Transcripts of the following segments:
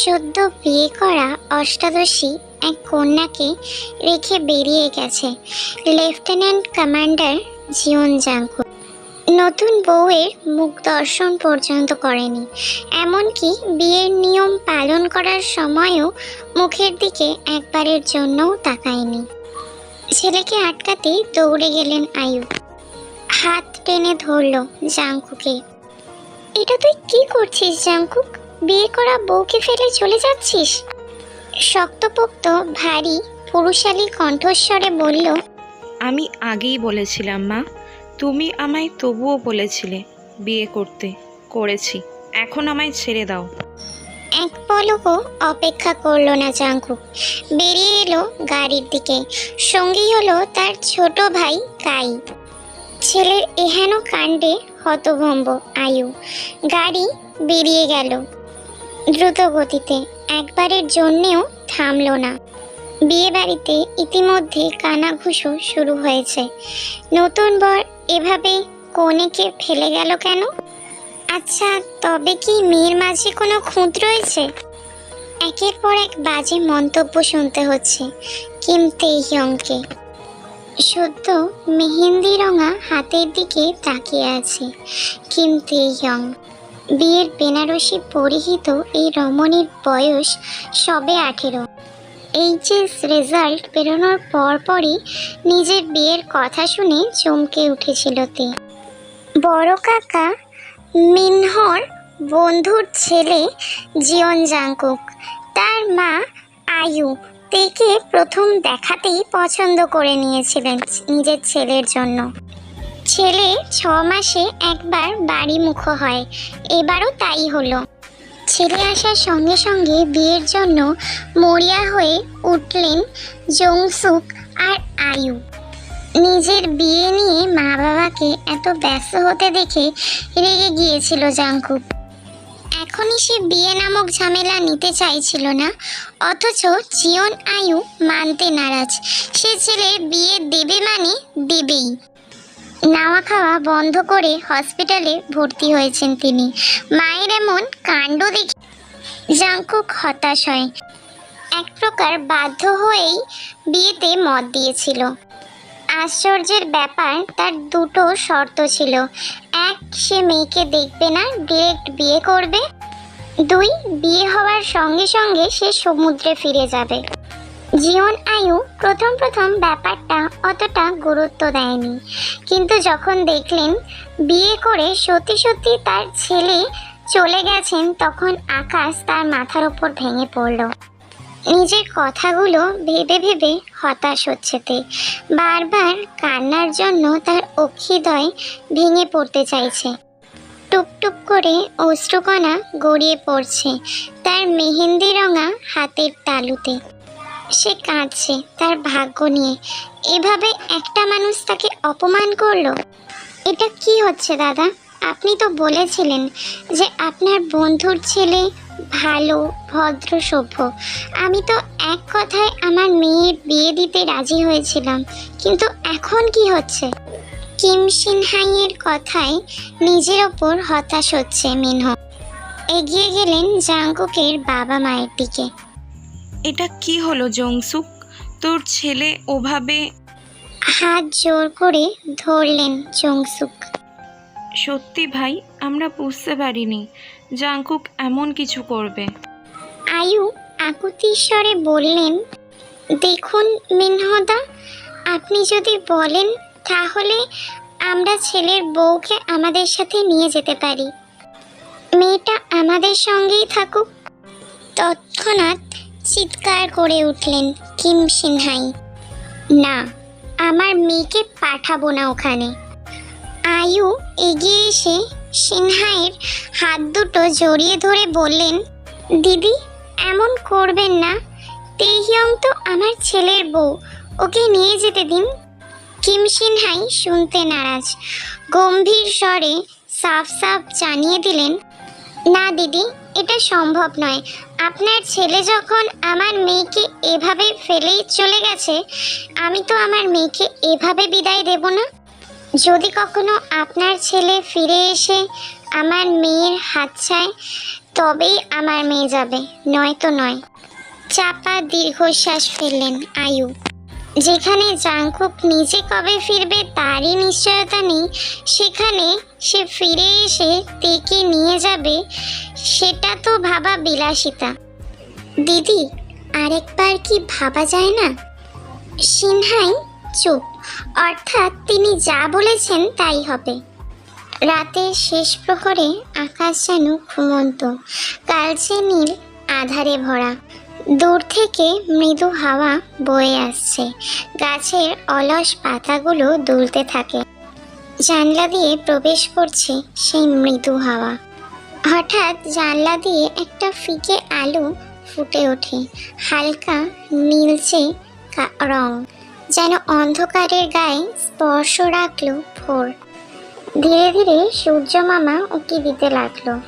সদ্য বিয়ে করা অষ্টাদশী এক কন্যাকে রেখে বেরিয়ে গেছে লেফটেন্যান্ট কমান্ডার জিওন জাঙ্কু। নতুন বউয়ের মুখ দর্শন পর্যন্ত করেনি, এমনকি বিয়ের নিয়ম পালন করার সময়ও মুখের দিকে একবারের জন্যও তাকায়নি। ছেলেকে আটকাতে দৌড়ে গেলেন আয়ু। হাত টেনে ধরল জাঙ্কুকে। এটা তুই কি করছিস জাঙ্কুক? বিয়ে করা বউকে ফেলে চলে যাচ্ছিস? শক্তপোক্ত ভারী পুরুষালী কণ্ঠস্বরে বলল আমি আগেই বলেছিলাম মা। তুমি আমায় তবুও বলেছিলে বিয়ে করতে। করেছি। এখন আমায় ছেড়ে দাও। এক পলকও অপেক্ষা করল না জাঙ্কুক বেরিয়ে এলো গাড়ির দিকে। সঙ্গী হলো তার ছোট ভাই কাই ছেলের এহেন কাণ্ডে হতভম্ব আয়ু। গাড়ি বেরিয়ে গেল। দ্রুত গতিতে একবারের জন্যেও থামলো না। বিয়ে বাড়িতে ইতিমধ্যে কানাঘুষো শুরু হয়েছে। নতুন বর এভাবে কনেকে ফেলে গেল কেন? আচ্ছা তবে কি মেয়ের মাঝে কোনো খুঁত রয়েছে? একের পর এক বাজে মন্তব্য শুনতে হচ্ছে কিম তেইয়ংকে। সদ্য মেহেন্দি রঙা হাতের দিকে তাকিয়ে আছে কিম তেইয়ং। বিয়ের বেনারসি পরিহিত এই রমণীর বয়স সবে আঠেরো। এইচএস রেজাল্ট বেরোনোর পরপরই নিজের বিয়ের কথা শুনে চমকে উঠেছিল তে। বড় কাকা মিনহর বন্ধুর ছেলে জিয়ন জাংকুক। তার মা আয়ু তেকে প্রথম দেখাতেই পছন্দ করে নিয়েছিলেন নিজের ছেলের জন্য। ছেলে ছ মাসে একবার বাড়ি মুখ হয়, এবারও তাই হলো। ছেলে আসার সঙ্গে সঙ্গে বিয়ের জন্য মরিয়া হয়ে উঠলেন জংসুক আর আয়ু। নিজের বিয়ে নিয়ে মা বাবাকে এত ব্যস্ত হতে দেখে রেগে গিয়েছিল জাংকুক। এখনই সে বিয়ে নামক ঝামেলা নিতে চাইছিল না, অথচ জিয়ন আয়ু মানতে নারাজ। সে ছেলের বিয়ে দেবে মানে দেবেই। নাওয়া খাওয়া বন্ধ করে হসপিটালে ভর্তি হয়েছেন তিনি। মায়ের এমন কাণ্ড দেখে জাংকুক হতাশ হয়। এক প্রকার বাধ্য হয়েই বিয়েতে মত দিয়েছিল। আশ্চর্যের ব্যাপার, তার দুটো শর্ত ছিল। এক, সে মেয়েকে দেখবে না ডিরেক্ট বিয়ে করবে। দুই, বিয়ে হওয়ার সঙ্গে সঙ্গে সে সমুদ্রে ফিরে যাবে। জীবন আয়ু প্রথম প্রথম ব্যাপারটা অতটা গুরুত্ব দেয়নি। কিন্তু যখন দেখলেন বিয়ে করে সত্যি সত্যি তার ছেলে চলে গেছেন, তখন আকাশ তার মাথার ওপর ভেঙে পড়ল। নিজের কথাগুলো ভেবে ভেবে হতাশ হচ্ছে তে। বারবার কান্নার জন্য তার অক্ষিদয় ভেঙে পড়তে চাইছে। টুপটুপ করে অশ্রুকণা গড়িয়ে পড়ছে তার মেহেন্দি রঙা হাতের তালুতে। সে কাঁদছে তার ভাগ্য নিয়ে। এভাবে একটা মানুষ তাকে অপমান করল? এটা কি হচ্ছে দাদা? আপনি তো বলেছিলেন যে আপনার বন্ধুর ছেলে ভালো, ভদ্র, সভ্য। আমি তো এক কথায় আমার মেয়ের বিয়ে দিতে রাজি হয়েছিলাম। কিন্তু এখন কি হচ্ছে? কিম সিনহাইয়ের কথায় নিজের ওপর হতাশ হচ্ছে মিনহ। এগিয়ে গেলেন জাঙ্কুকের বাবা মায়ের দিকে। এটা কি হলো জংসুক? তোর ছেলে ওভাবে হাত জোর করে ধরলেন জংসুক। সত্যি ভাই আমরা বুঝতে পারিনি। জাংকুক এমন কিছু করবে। আয়ু আকুতিস্বরে বললেন দেখুন মিনহদা আপনি যদি বলেন তাহলে আমরা ছেলের বউকে আমাদের সাথে নিয়ে যেতে পারি। মেয়েটা আমাদের সঙ্গেই থাকুক। তৎক্ষণাৎ চিৎকার করে উঠলেন কিম সিনহাই। না, আমার মেয়েকে পাঠাবো না ওখানে। আয়ু এগিয়ে এসে সিনহাইয়ের হাত দুটো জড়িয়ে ধরে বললেন, দিদি, এমন করবেন না। তেহিয়ং তো আমার ছেলের বউ, ওকে নিয়ে যেতে দিন। কিম সিনহাই শুনতে নারাজ, গম্ভীর স্বরে সাফ সাফ জানিয়ে দিলেন, না দিদি, এটা সম্ভব নয়। আপনার ছেলে যখন আমার মেয়েকে এভাবে ফেলেই চলে গেছে, আমি তো আমার মেয়েকে এভাবে বিদায় দেব না? যদি কখনো আপনার ছেলে ফিরে এসে আমার মেয়ের হাত ছায় তবেই আমার মেয়ে যাবে নয় তো নয়। চাপা দীর্ঘশ্বাস ফেললেন আয়ু যেখানে জাংকুক নিজে কবে ফিরবে তারই নিশ্চয়তা নেই, সেখানে সে ফিরে এসে তেকে নিয়ে যাবে, সেটা তো ভাবা বিলাসিতা। দিদি, আরেকবার কি ভাবা যায় না? সিনহাই চুপ, অর্থাৎ তিনি যা বলেছেন তাই হবে। রাতের শেষ প্রহরে আকাশ যেন ঘুমন্ত কালচে নীল, আধারে ভরা। দূর থেকে মৃদু হাওয়া বয়ে আসছে। গাছের অলস পাতাগুলো দুলতে থাকে। জানলা দিয়ে প্রবেশ করছে সেই মৃদু হাওয়া। হঠাৎ জানলা দিয়ে একটা ফিকে আলো ফুটে ওঠে। হালকা, নীলচে রং। যেন অন্ধকারের গায়ে স্পর্শ রাখল ভোর। ধীরে ধীরে সূর্য মামা উঁকি দিতে লাগল।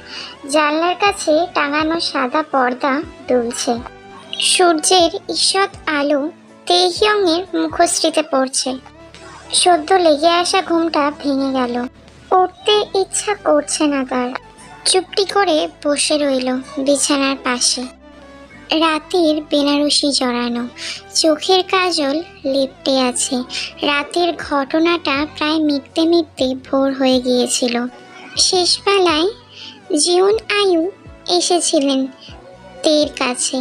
জানলার কাছে টাঙানো সাদা পর্দা দুলছে। সূর্যের ঈষৎ আলো তেহিয়ংয়ের মুখশ্রীতে পড়ছে। সদ্য লেগে আসা ঘুমটা ভেঙে গেল। উঠতে ইচ্ছা করছে না তার। চুপটি করে বসে রইল বিছানার পাশে। রাতের বেনারসি জড়ানো, চোখের কাজল লেপটে আছে। রাতের ঘটনাটা প্রায় মিটতে মিটতে ভোর হয়ে গিয়েছিল। শেষবেলায় জিউন আয়ু এসেছিলেন। তের কাছে।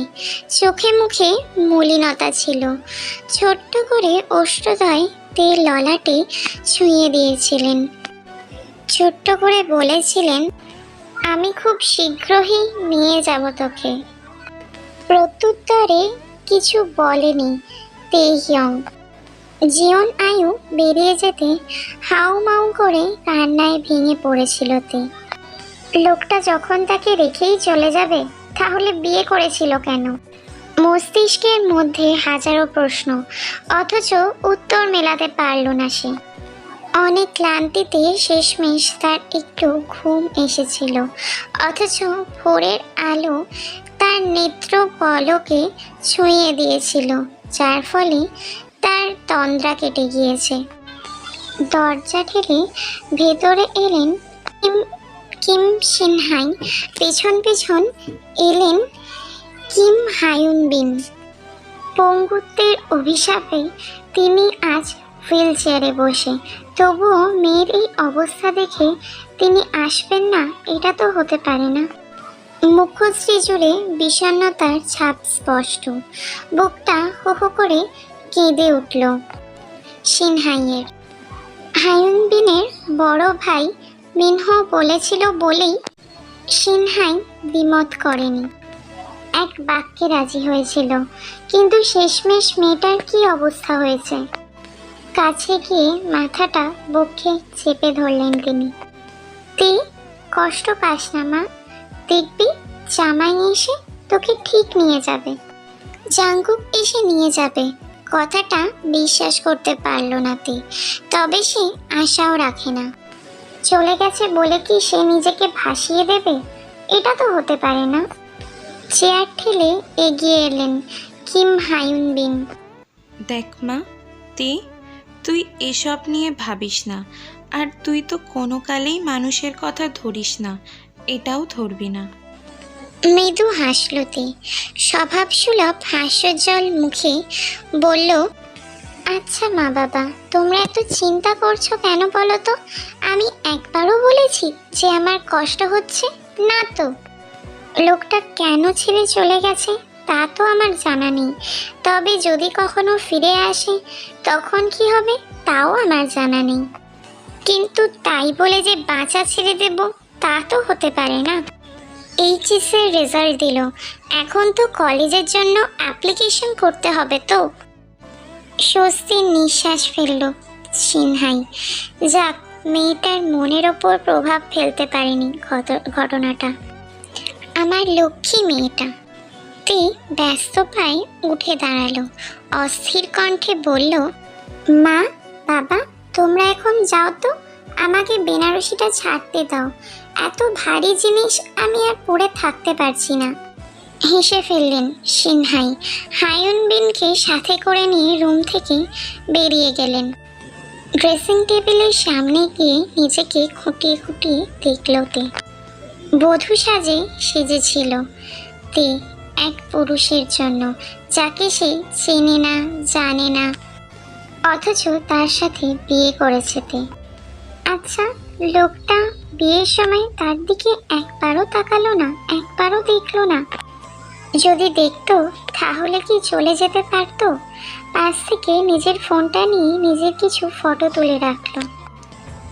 চোখে মুখে মলিনতা ছিল। ছোট্ট করে অষ্টদয় তের ললাটে ছুঁয়ে দিয়েছিলেন। ছোট্ট করে বলেছিলেন, আমি খুব শীঘ্রই নিয়ে যাব তোকে। প্রত্যুত্তরে কিছু বলেনি তেহিয়ং জিয়ন আয়ু বেরিয়ে যেতে হাউ মাউ করে কান্নায় ভেঙে পড়েছিল তে। লোকটা যখন তাকে রেখেই চলে যাবে তাহলে বিয়ে করেছিল কেন? মস্তিষ্কের মধ্যে হাজারো প্রশ্ন, অথচ উত্তর মেলাতে পারল না সে। অনেক ক্লান্তিতে শেষমেশ তার একটু ঘুম এসেছিল, অথচ ভোরের আলো তার নেত্র পলকে ছুঁয়ে দিয়েছিল, যার ফলে তার তন্দ্রা কেটে গিয়েছে। দরজা ঠেলে ভেতরে এলেন কিম সিনহাই, পেছন পেছন এলেন কিম হায়ুন বিন পঙ্গুত্বের অভিশাপে তিনি আজ হুইল চেয়ারে বসে। তবুও মেয়ের এই অবস্থা দেখে তিনি আসবেন না, এটা তো হতে পারে না। মুখশ্রী জুড়ে বিষণ্ণতার ছাপ স্পষ্ট। বুকটা হো হো করে কেঁদে উঠল সিনহাইয়ের। হায়ুন বিনের বড় ভাই মিনহ বলেছিল বলেই সিনহাই দ্বিমত করেনি। এক বাক্যে রাজি হয়েছিল, কিন্তু শেষমেশ মেয়েটার কি অবস্থা হয়েছে? কাছে গিয়ে মাথাটা বক্ষে চেপে ধরলেন তিনি। তুই কষ্ট পাস না মা। দেখবি, জামাই এসে তোকে ঠিক নিয়ে যাবে। জাঙ্গুক এসে নিয়ে যাবে। কথাটা বিশ্বাস করতে পারল না তে। তবে সে আশাও রাখে না। চলে গেছে বলে কি সে নিজেকে ভাসিয়ে দেবে? এটা তো হতে পারে না। চেয়ার ঠেলে এগিয়ে এলেন কিম হায়ুন বিন। দেখ মা তে তুই এসব নিয়ে ভাবিস না। আর তুই তো কোনো কালেই মানুষের কথা ধরিস না। এটাও ধরবি না। মৃদু হাসলতে স্বভাবসুলভ হাস্যজ্জ্বল মুখে বলল আচ্ছা মা বাবা, তোমরা এত চিন্তা করছ কেন বলো তো? আমি একবারও বলেছি যে আমার কষ্ট হচ্ছে? না তো। লোকটা কেন ছেড়ে চলে গেছে, তা তো আমার জানা নেই। তবে যদি কখনো ফিরে আসে, তখন কি হবে তাও আমার জানা নেই। কিন্তু তাই বলে যে বাঁচা ছেড়ে দেব, তা তো হতে পারে না। এইচএসের রেজাল্ট দিল। এখন তো কলেজের জন্য অ্যাপ্লিকেশন করতে হবে তো। স্বস্তির নিঃশ্বাস ফেলল সিনহাই। যাক, মেয়েটার মনের ওপর প্রভাব ফেলতে পারেনি ঘট- ঘটনাটা। আমার লক্ষ্মী মেয়েটা। তে ব্যস্ত পায়ে উঠে দাঁড়াল। অস্থির কণ্ঠে বলল, মা, বাবা, তোমরা এখন যাও তো। আমাকে বেনারসিটা ছাড়তে দাও। এত ভারী জিনিস আমি আর পরে থাকতে পারছি না। হেসে ফেললেন সিনহাই। হায়ুন বিনকে সাথে করে নিয়ে রুম থেকে বেরিয়ে গেলেন। ড্রেসিং টেবিলের সামনে গিয়ে নিজেকে খুঁটিয়ে খুঁটিয়ে দেখল তে। বধূ সাজে সেজেছিল তে এক পুরুষের জন্য, যাকে সে চেনে না, জানে না। অথচ তার সাথে বিয়ে করেছে তে। আচ্ছা লোকটা বিয়ের সময় তার দিকে একবারও তাকালো না, একবারও দেখল না। যদি দেখতো, তাহলে কি চলে যেতে পারতো? পাশ থেকে নিজের ফোনটা নিয়ে নিজের কিছু ফটো তুলে রাখল।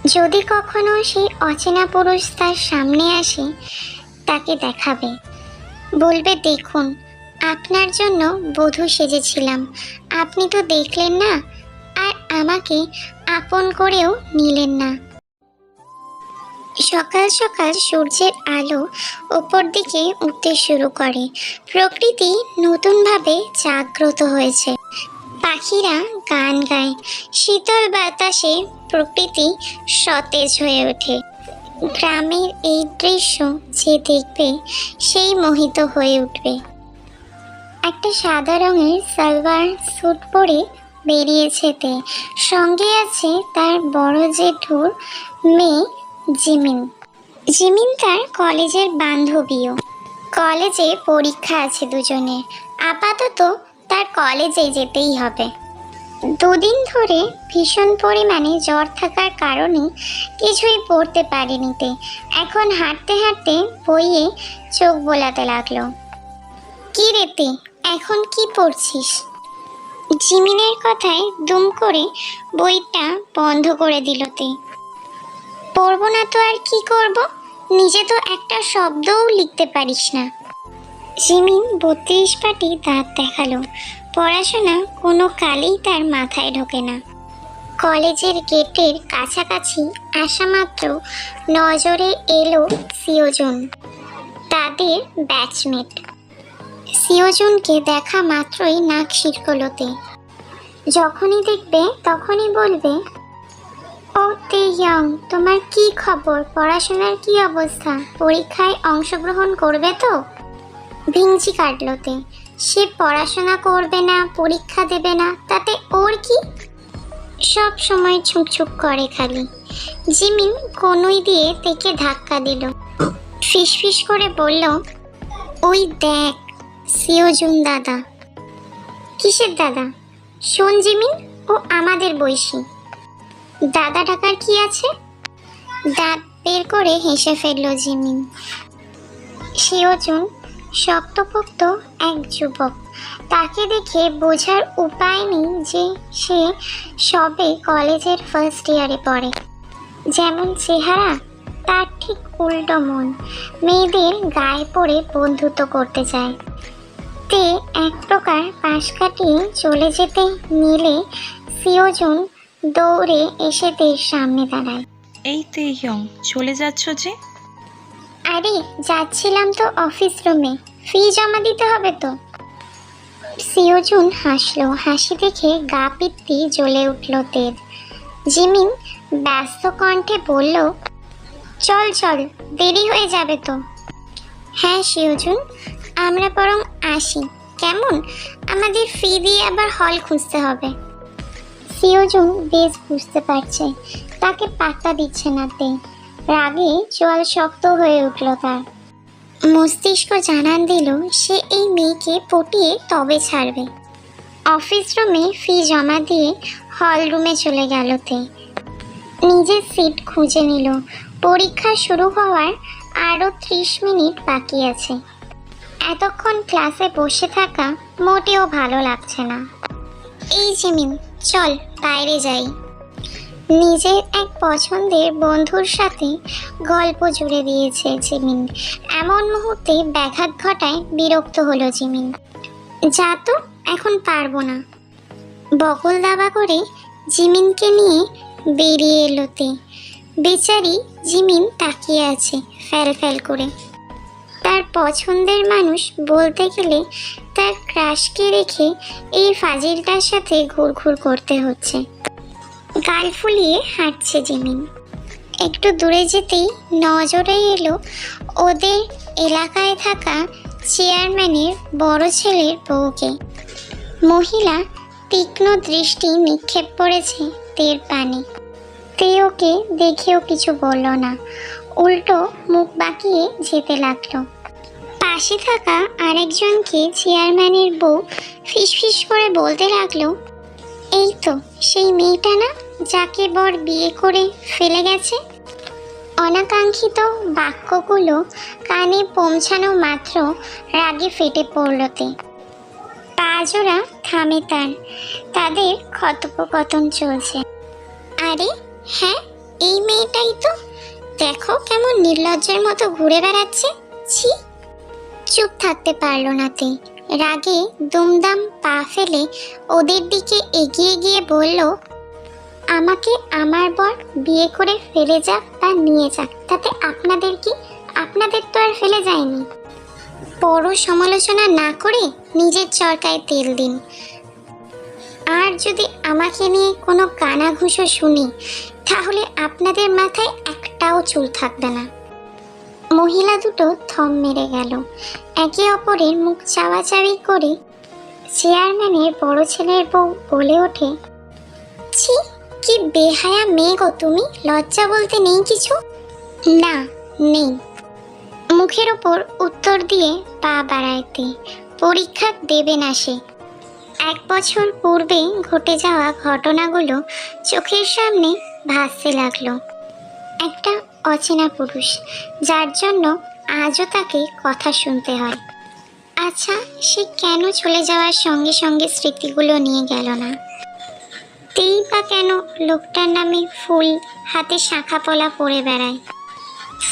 যদি কখনো সেই অচেনা পুরুষ তার সামনে আসে, তাকে দেখাবে। বলবে, দেখুন, আপনার জন্য বধূ সেজেছিলাম। আপনি তো দেখলেন না, আর আমাকে আপন করেও নিলেন না। সকাল সকাল সূর্যের আলো ওপর দিকে উঠতে শুরু করে। প্রকৃতি নতুনভাবে জাগ্রত হয়েছে। পাখিরা গান গায়। শীতল বাতাসে প্রকৃতি সতেজ হয়ে ওঠে। গ্রামের এই দৃশ্য যে দেখবে, সেই মোহিত হয়ে উঠবে। একটা সাদা রঙের সালোয়ার স্যুট পরে বেরিয়েছে তে। সঙ্গে আছে তার বড় জেঠুর মেয়ে জিমিন। জিমিন তার কলেজের বান্ধবীও। কলেজে পরীক্ষা আছে দুজনের। আপাতত তার কলেজে যেতেই হবে। দুদিন ধরে ভীষণ পরিমাণে জ্বর থাকার কারণে কিছুই পড়তে পারেনি তে। এখন হাঁটতে হাঁটতে বইয়ে চোখ বোলাতে লাগল। কি রেতে এখন কি পড়ছিস? জিমিনের কথায় দুম করে বইটা বন্ধ করে দিল তে। পড়ব না তো আর কি করব? নিজে তো একটা শব্দও লিখতে পারিস না। জিমিন বত্রিশ পাটি দাঁত দেখাল। পড়াশোনা কোনো কালেই তার মাথায় ঢোকে না। কলেজের গেটের কাছাকাছি আসা মাত্র নজরে এলো সিওজন, তাদের ব্যাচমেট। সিওজনকে দেখা মাত্রই নাক শিরকলোতে। যখনই দেখবে তখনই বলবে ও তে ইয়ং তোমার কি খবর? পড়াশোনার কি অবস্থা? পরীক্ষায় অংশগ্রহণ করবে তো? ভিঞ্চি কাটলোতে সে পড়াশোনা করবে না, পরীক্ষা দেবে না, তাতে ওর কি? সব সময় ছুকছুক করে খালি। জিমিন কনুই দিয়ে তেকে ধাক্কা দিল। ফিসফিস করে বলল, ওই দেখ, সিওজুন দাদা। কিসের দাদা? শোন জিমিন, ও আমাদের বয়সী। দাদা ডাকার কি আছে? দাঁত বের করে হেসে ফেলল জিমিন সিওজুন শক্তপোক্ত এক যুবক। তাকে দেখে বোঝার উপায় নেই যে সে সবে কলেজের ফার্স্ট ইয়ারে পড়ে। যেমন চেহারা, তার ঠিক উল্টো মন। মেয়েদের গায়ে পড়ে বন্ধুত্ব করতে চায়। তে এক প্রকার পাশ কাটিয়ে চলে যেতে নিলে সিওজন দৌড়ে এসে তের সামনে দাঁড়ায়। এই তে ইয়ং চলে যাচ্ছ যে? আরে যাচ্ছিলাম তো অফিস রুমে। ফি জমা দিতে হবে তো। সিওজুন হাসলো। হাসি দেখে গা পিত্তি জ্বলে উঠল তের। জিমিন ব্যস্ত কণ্ঠে বলল চল চল দেরি হয়ে যাবে তো। হ্যাঁ সিওজুন আমরা বরং আসি। কেমন? আমাদের ফি দিয়ে আবার হল খুঁজতে হবে। সিওজুন বেশ বুঝতে পারছে। তাকে পাত্তা দিচ্ছে না তে। রাগে চোয়াল শক্ত হয়ে উঠল তার। মস্তিষ্ক জানান দিল, সে এই মেয়েকে পটিয়ে তবে ছাড়বে। অফিস রুমে ফি জমা দিয়ে হল রুমে চলে গেল তে। নিজের সিট খুঁজে নিল। পরীক্ষা শুরু হওয়ার আরও ত্রিশ মিনিট বাকি আছে। এতক্ষণ ক্লাসে বসে থাকা মোটেও ভালো লাগছে না। এই জিমিন চল, বাইরে যাই। নিজের এক পছন্দের বন্ধুর সাথে গল্প জুড়ে দিয়েছে জিমিন। এমন মুহূর্তে ব্যাঘাত ঘটায় বিরক্ত হলো জিমিন। যা তো, এখন পারব না। বকল দাবা করে জিমিনকে নিয়ে বেরিয়ে এলোতে বেচারি জিমিন তাকিয়ে আছে ফ্যাল ফ্যাল করে। তার পছন্দের মানুষ বলতে গেলে তার ক্রাশকে রেখে এই ফাজিলটার সাথে ঘুরঘুর করতে হচ্ছে। গাল ফুলিয়ে হাঁটছে জিমিন। একটু দূরে যেতেই নজরে এলো ওদের এলাকায় থাকা চেয়ারম্যানের বড় ছেলের বউকে। মহিলা তীক্ষ্ণ দৃষ্টি নিক্ষেপ করেছে তের পানে। তে ওকে দেখেও কিছু বলল না। উল্টো মুখ বাঁকিয়ে যেতে লাগল। পাশে থাকা আরেকজনকে চেয়ারম্যানের বউ ফিসফিস করে বলতে লাগল, এই তো, সেই মেয়েটা না যাকে বর বিয়ে করে ফেলে গেছে? অনাকাঙ্ক্ষিত বাক্যগুলো কানে পৌঁছানো মাত্র রাগে ফেটে পড়লতে। পাজোরা থামে তার, তাদের কথোপকথন চলছে। আরে হ্যাঁ এই মেয়েটাই তো। দেখো কেমন নির্লজ্জের মতো ঘুরে বেড়াচ্ছে। ছি চুপ থাকতে পারল না তে রাগে দুমদাম পা ফেলে ওদের দিকে এগিয়ে গিয়ে বলল, আমাকে আমার বর বিয়ে করে ফেলে যাক বা নিয়ে যাক, তাতে আপনাদের কি, আপনাদের তো আর ফেলে যায়নি। বড় সমালোচনা না করে নিজের চরকায় তেল দিন। আর যদি আমাকে নিয়ে কোনো কানাঘুষো শুনি, তাহলে আপনাদের মাথায় একটাও চুল থাকবে না। মহিলা দুটো থম মেরে গেল। একে অপরের মুখ চাওয়াচাওয়ি করে চেয়ারম্যানের বড় ছেলের বউ বলে ওঠে, ছি, কি বেহায়া মেয়ে গো তুমি, লজ্জা বলতে নেই কিছু? না, নেই। মুখের ওপর উত্তর দিয়ে পা বাড়াইতে পরীক্ষা দেবে না সে। এক বছর পূর্বে ঘটে যাওয়া ঘটনাগুলো চোখের সামনে ভাসতে লাগল। একটা অচেনা পুরুষ, যার জন্য আজও তাকে কথা শুনতে হয়। আচ্ছা সে কেন চলে যাওয়ার সঙ্গে সঙ্গে স্মৃতিগুলো নিয়ে গেল না? তেই বা কেন লোকটার নামে ফুল হাতে শাখা পলা পরে বেড়ায়?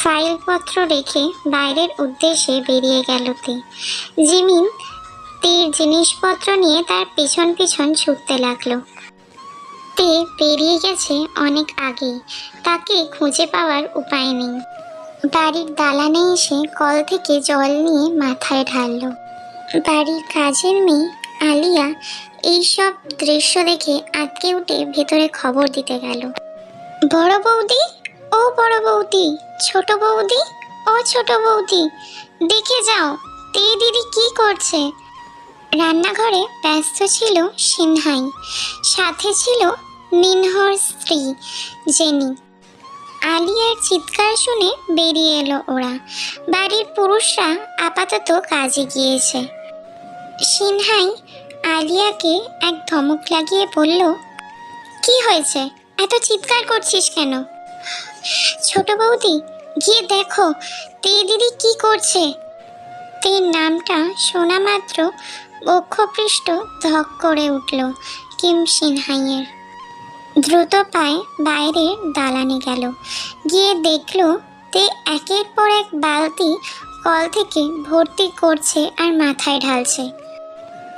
ফাইলপত্র রেখে বাইরের উদ্দেশ্যে বেরিয়ে গেল তে। জিমিন তের জিনিসপত্র নিয়ে তার পেছন পেছন ছুটতে লাগল। তে বেরিয়ে গেছে অনেক আগেই। তাকে খুঁজে পাওয়ার উপায় নেই। বাড়ির দালানে এসে কল থেকে জল নিয়ে মাথায় ঢাললো। বাড়ির কাজের মেয়ে আলিয়া এইসব দৃশ্য দেখে আটকে উঠে ভেতরে খবর দিতে গেল। বড় বৌদি, ও বড় বৌদি, ছোট বৌদি, ও ছোট বৌদি, দেখে যাও, তে দিদি কি করছে? রান্নাঘরে ব্যস্ত ছিল সিনহাই। সাথে ছিল নিনহর স্ত্রী, জেনি। আলিয়ার চিৎকার শুনে বেরিয়ে এলো ওরা। বাড়ির পুরুষরা আপাতত কাজে গিয়েছে। সিনহাই আলিয়াকে এক ধমক লাগিয়ে বলল, কি হয়েছে? এত চিৎকার করছিস কেন? ছোট বৌদি, গিয়ে দেখো তে দিদি কি করছে? তে নামটা শোনা মাত্র বক্ষপৃষ্ঠ ধক করে উঠল কিম সিনহাইয়ের। দ্রুত পায়ে বাইরের দালানে গেল। গিয়ে দেখল তে একের পর এক বালতি কল থেকে ভর্তি করছে আর মাথায় ঢালছে।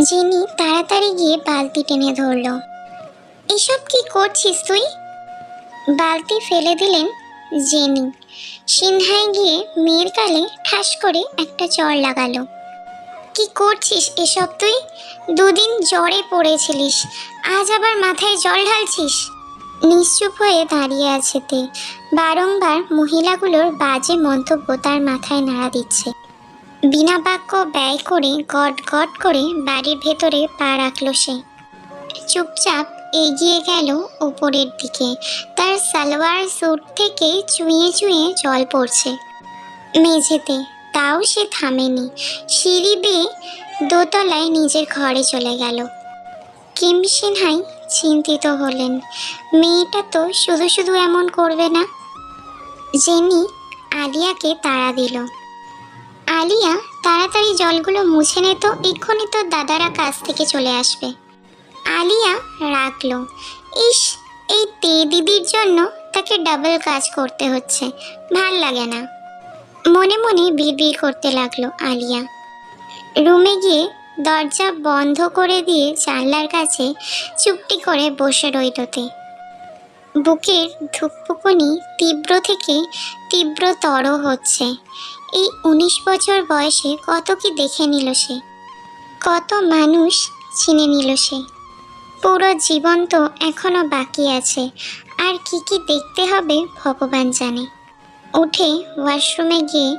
জেনি তাড়াতাড়ি গিয়ে বালতি টেনে ধরল। এসব কি করছিস তুই? বালতি ফেলে দিলেন জেনি। সিনহাই গিয়ে মেয়ের গালে ঠাস করে একটা চড় লাগালো। কি করছিস এসব তুই? দুদিন জ্বরে পড়েছিলিস, আজ আবার মাথায় জল ঢালছিস? নিশ্চুপ হয়ে দাঁড়িয়ে আছে তে। বারংবার মহিলাগুলোর বাজে মন্তব্য তার মাথায় নাড়া দিচ্ছে। বিনা বাক্য ব্যয় করে গট গট করে বাড়ির ভেতরে পা রাখল সে। চুপচাপ এগিয়ে গেল ওপরের দিকে। তার সালোয়ার স্যুট থেকে চুঁয়ে চুঁয়ে জল পড়ছে। মেঝেতে তাও সে থামেনি। সিঁড়ি বেয়ে দোতলায় নিজের ঘরে চলে গেল। কিম সিনহাই চিন্তিত হলেন। মেয়েটা তো শুধু শুধু এমন করবে না। জেনি আলিয়াকে তাড়া দিল। আলিয়া, তাড়াতাড়ি জলগুলো মুছে নে তো, এক্ষুনি তোর দাদারা কাছ থেকে চলে আসবে। আলিয়া রাখল ইস, এই তে দিদির জন্য তাকে ডাবল কাজ করতে হচ্ছে। ভালো লাগে না। মনে মনে বিড়বিড় করতে লাগল আলিয়া। রুমে গিয়ে দরজা বন্ধ করে দিয়ে জানলার কাছে চুপটি করে বসে রইলতে। বুকের ধুকপুকুনি তীব্র থেকে তীব্রতর হচ্ছে। এই উনিশ বছর বয়সে কত কি দেখে নিল সে? কত মানুষ চিনে নিল সে? পুরো জীবন তো এখনও বাকি আছে। আর কি কি দেখতে হবে ভগবান জানে। উঠে ওয়াশরুমে গিয়ে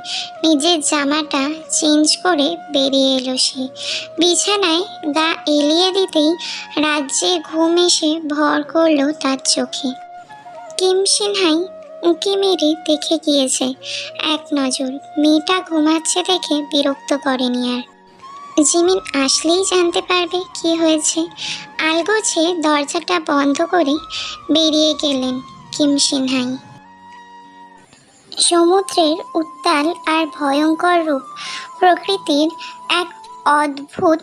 নিজের জামাটা চেঞ্জ করে বেরিয়ে এলো সে। বিছানায় গা এলিয়ে দিতেই রাজ্যে ঘুম এসে ভর করল তার চোখে। কিম সিনহাই উঁকি মেরে দেখে গিয়েছে এক নজর। মেয়েটা ঘুমাচ্ছে দেখে বিরক্ত করেনি আর। জিমিন আসলেই জানতে পারবে কি হয়েছে। আলগোছে দরজাটা বন্ধ করে বেরিয়ে গেলেন কিম সিনহাই। সমুদ্রের উত্তাল আর ভয়ঙ্কর রূপ প্রকৃতির এক অদ্ভুত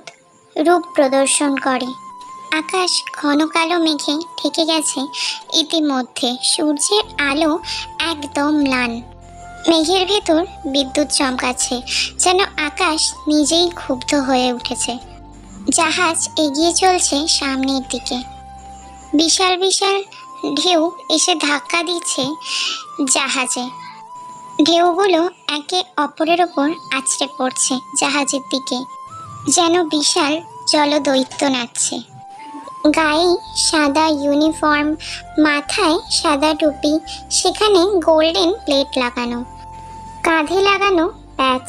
রূপ প্রদর্শন করে। আকাশ ঘন কালো মেঘে ঠেকে গেছে। ইতিমধ্যে সূর্যের আলো একদম ম্লান। মেঘের ভেতর বিদ্যুৎ চমকাচ্ছে, যেন আকাশ নিজেই ক্ষুব্ধ হয়ে উঠেছে। জাহাজ এগিয়ে চলছে সামনের দিকে। বিশাল বিশাল ঢেউ এসে ধাক্কা দিচ্ছে জাহাজে। ঢেউগুলো একে অপরের ওপর আছড়ে পড়ছে জাহাজের দিকে, যেন বিশাল জলদৈত্য নাচছে। গায়ে সাদা ইউনিফর্ম, মাথায় সাদা টুপি, সেখানে গোল্ডেন প্লেট লাগানো। কাঁধে লাগানো ব্যাচ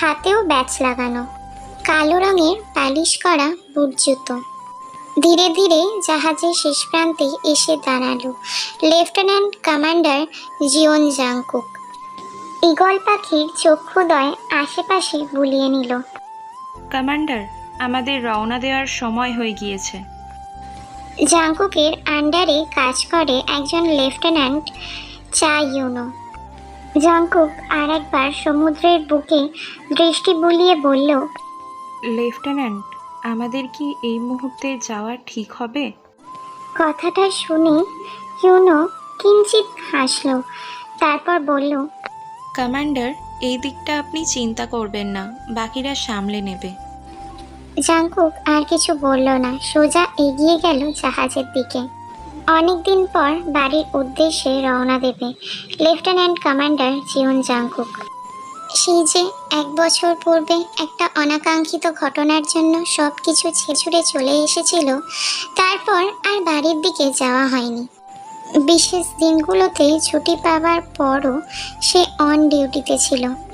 হাতেও ব্যাচ লাগানো। কালো রঙের পালিশ করা বুট জুতো। ধীরে ধীরে জাহাজের শেষ প্রান্তে এসে দাঁড়াল lieutenant commander Jeon Jungkook eagle পাখির চক্ষুদয় আশেপাশে বুলিয়ে নিল। কমান্ডার আমাদের রওনা দেওয়ার সময় হয়ে গিয়েছে। জাংকুকের আন্ডারে কাজ করে একজন লেফটেন্যান্ট চা ইউনো জাঙ্কুক আর একবার সমুদ্রের বুকে দৃষ্টি বুলিয়ে বলল লেফটেন্যান্ট আমাদের কি এই মুহূর্তে যাওয়া ঠিক হবে? কথাটা শুনে ইউনো কিঞ্চিত হাসল তারপর বলল কমান্ডার, এই দিকটা আপনি চিন্তা করবেন না, বাকিরা সামলে নেবে। জাংকুক আর কিছু বলল না, সোজা এগিয়ে গেল জাহাজের দিকে। অনেকদিন পর বাড়ির উদ্দেশ্যে রওনা দেবে লেফটেন্যান্ট কমান্ডার জিওন জাংকুক। সেই যে এক বছর পূর্বে একটা অনাকাঙ্ক্ষিত ঘটনার জন্য সব কিছু ছেছুড়ে চলে এসেছিল, তারপর আর বাড়ির দিকে যাওয়া হয়নি। বিশেষ দিনগুলোতে ছুটি পাওয়ার পরও সে অন ডিউটিতে ছিল।